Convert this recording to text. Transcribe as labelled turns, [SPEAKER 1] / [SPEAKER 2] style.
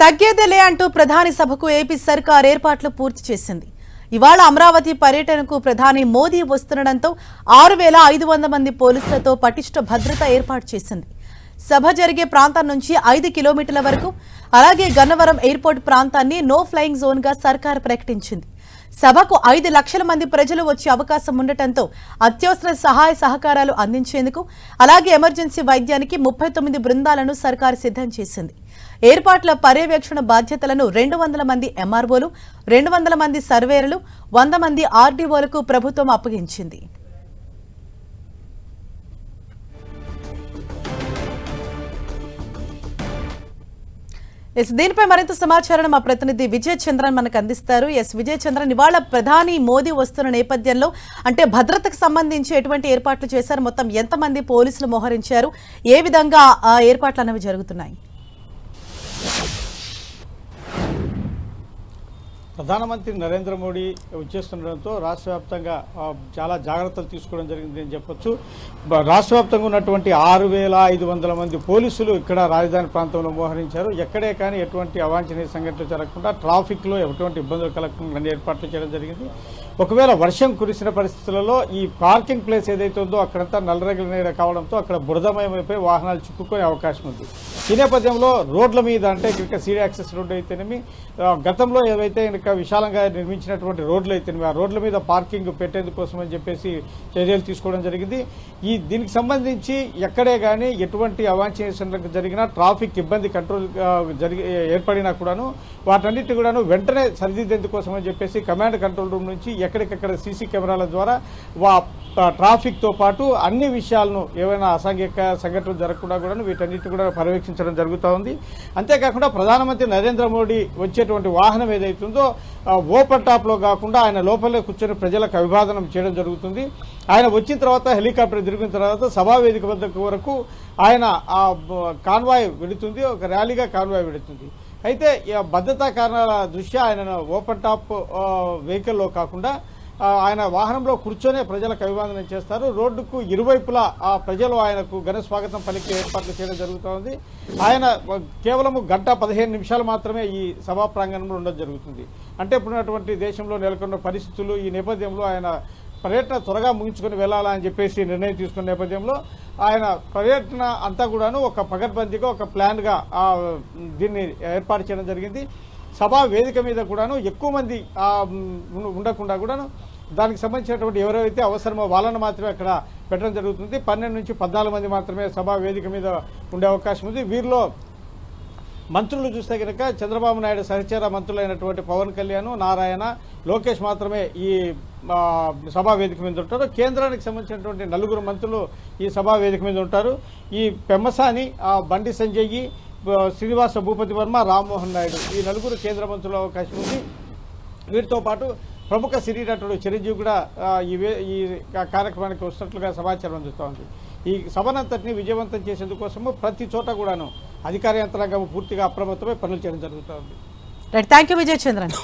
[SPEAKER 1] తగ్గేదేలే అంటూ ప్రధాని సభకు ఏపీ సర్కార్ ఏర్పాట్లు పూర్తి చేసింది. ఇవాళ అమరావతి పర్యటనకు ప్రధాని మోదీ వస్తుండటంతో ఆరు వేల ఐదు వందల మంది పోలీసులతో పటిష్ట భద్రత ఏర్పాటు చేసింది. సభ జరిగే ప్రాంతం నుంచి ఐదు కిలోమీటర్ల వరకు అలాగే గన్నవరం ఎయిర్పోర్ట్ ప్రాంతాన్ని నో ఫ్లయింగ్ జోన్గా సర్కార్ ప్రకటించింది. సభకు ఐదు లక్షల మంది ప్రజలు వచ్చే అవకాశం ఉండటంతో అత్యవసర సహాయ సహకారాలు అందించేందుకు అలాగే ఎమర్జెన్సీ వైద్యానికి ముప్పై తొమ్మిది బృందాలను సర్కారు సిద్ధం చేసింది. ఏర్పాట్ల పర్యవేక్షణ బాధ్యతలను రెండు వందల మంది ఎంఆర్ఓలు రెండు వందల మంది సర్వేయర్లు వంద మంది ఆర్డీఓలకు ప్రభుత్వం అప్పగించింది. ఎస్ దీనిపై మరింత సమాచారం మా ప్రతినిధి విజయ్ చంద్రన్ మనకు అందిస్తారు. ఎస్ విజయ్ చంద్రన్ ఇవాళ ప్రధాని మోదీ వస్తున్న నేపథ్యంలో అంటే భద్రతకు సంబంధించి ఎటువంటి ఏర్పాట్లు చేశారు? మొత్తం ఎంతమంది పోలీసులు మోహరించారు? ఏ విధంగా ఆ ఏర్పాట్లు అనేవి జరుగుతున్నాయి?
[SPEAKER 2] ప్రధానమంత్రి నరేంద్ర మోడీ వచ్చేస్తుండడంతో రాష్ట్ర వ్యాప్తంగా చాలా జాగ్రత్తలు తీసుకోవడం జరిగింది అని చెప్పొచ్చు. రాష్ట్ర వ్యాప్తంగా ఉన్నటువంటి ఆరు వేల ఐదు వందల మంది పోలీసులు ఇక్కడ రాజధాని ప్రాంతంలో మోహరించారు. ఎక్కడే కానీ ఎటువంటి అవాంఛనీయ సంఘటనలు జరగకుండా ట్రాఫిక్లో ఎటువంటి ఇబ్బందులు కలగకుండా ఏర్పాట్లు చేయడం జరిగింది. ఒకవేళ వర్షం కురిసిన పరిస్థితులలో ఈ పార్కింగ్ ప్లేస్ ఏదైతే ఉందో అక్కడంతా నల్లరగల నీడ కావడంతో అక్కడ బురదమయమైపోయి వాహనాలు చిక్కుకునే అవకాశం ఉంది. ఈ నేపథ్యంలో రోడ్ల మీద అంటే ఇక్కడ సీడీ యాక్సెస్ రోడ్డు అయితేనేమి గతంలో ఏవైతే ఇంకా విశాలంగా నిర్మించినటువంటి రోడ్లు అయితే ఆ రోడ్ల మీద పార్కింగ్ పెట్టేందుకోసం అని చెప్పేసి చర్యలు తీసుకోవడం జరిగింది. ఈ దీనికి సంబంధించి ఎక్కడే కానీ ఎటువంటి అవాంఛనీయ జరిగినా ట్రాఫిక్ ఇబ్బంది కంట్రోల్ జరిగి ఏర్పడినా కూడాను వాటన్నిటి కూడాను వెంటనే సరిదిద్దేందుకోసం అని చెప్పేసి కమాండ్ కంట్రోల్ రూమ్ నుంచి ఎక్కడికక్కడ సీసీ కెమెరాల ద్వారా వా ట్రాఫిక్తో పాటు అన్ని విషయాలను ఏవైనా అసాంఘిక సంఘటనలు జరగకుండా కూడా వీటన్నిటి కూడా పర్యవేక్షించడం జరుగుతూ ఉంది. అంతేకాకుండా ప్రధానమంత్రి నరేంద్ర మోడీ వచ్చేటువంటి వాహనం ఏదైతుందో ఓపెన్ టాప్లో కాకుండా ఆయన లోపలే కూర్చొని ప్రజలకు అభివాదనం చేయడం జరుగుతుంది. ఆయన వచ్చిన తర్వాత హెలికాప్టర్ తిరిగిన తర్వాత సభా వేదిక వద్దకు వరకు ఆయన ఆ కాన్వాయ్ వెడుతుంది ఒక ర్యాలీగా కాన్వాయ్ వెడుతుంది అయితే భద్రతా కారణాల దృష్ట్యా ఆయన ఓపెన్ టాప్ వెహికల్లో కాకుండా ఆయన వాహనంలో కూర్చొనే ప్రజలకు అభివాదనం చేస్తారు. రోడ్డుకు ఇరువైపులా ఆ ప్రజలు ఆయనకు ఘన స్వాగతం పలికే ఏర్పాట్లు చేయడం జరుగుతోంది. ఆయన కేవలం గంట పదిహేను నిమిషాలు మాత్రమే ఈ సభా ప్రాంగణంలో ఉండడం జరుగుతుంది. అంటే ఇప్పుడున్నటువంటి దేశంలో నెలకొన్న పరిస్థితులు ఈ నేపథ్యంలో ఆయన పర్యటన త్వరగా ముగించుకొని వెళ్ళాలా అని చెప్పేసి నిర్ణయం తీసుకున్న నేపథ్యంలో ఆయన పర్యటన అంతా కూడాను ఒక పగడ్బందీగా ఒక ప్లాన్గా దీన్ని ఏర్పాటు చేయడం జరిగింది. సభా వేదిక మీద కూడాను ఎక్కువ మంది ఉండకుండా కూడాను దానికి సంబంధించినటువంటి ఎవరైతే అవసరమో వాళ్ళను మాత్రమే అక్కడ పెట్టడం జరుగుతుంది. పన్నెండు నుంచి పద్నాలుగు మంది మాత్రమే సభా వేదిక మీద ఉండే అవకాశం ఉంది. వీరిలో మంత్రులు చూస్తే కనుక చంద్రబాబు నాయుడు సహచర మంత్రులైనటువంటి పవన్ కళ్యాణ్ నారాయణ లోకేష్ మాత్రమే ఈ సభా వేదిక మీద ఉంటారు. కేంద్రానికి సంబంధించినటువంటి నలుగురు మంత్రులు ఈ సభా వేదిక మీద ఉంటారు. ఈ పెమ్మసాని ఆ, బండి సంజయ్ శ్రీనివాస భూపతి వర్మ రామ్మోహన్ నాయుడు. ఈ నలుగురు కేంద్ర మంత్రుల అవకాశం ఉంది. వీరితో పాటు ప్రముఖ సినీ నటుడు చిరంజీవి కూడా ఈ వే- ఈ కార్యక్రమానికి వస్తున్నట్లుగా సమాచారం అందుతోంది ఈ సభనంతటిని విజయవంతం చేసేందుకోసము ప్రతి చోట కూడాను అధికార యంత్రాంగం పూర్తిగా అప్రమత్తమై పనులు చేయడం జరుగుతోంది
[SPEAKER 1] రైట్ థ్యాంక్ యూ విజయచంద్రన్.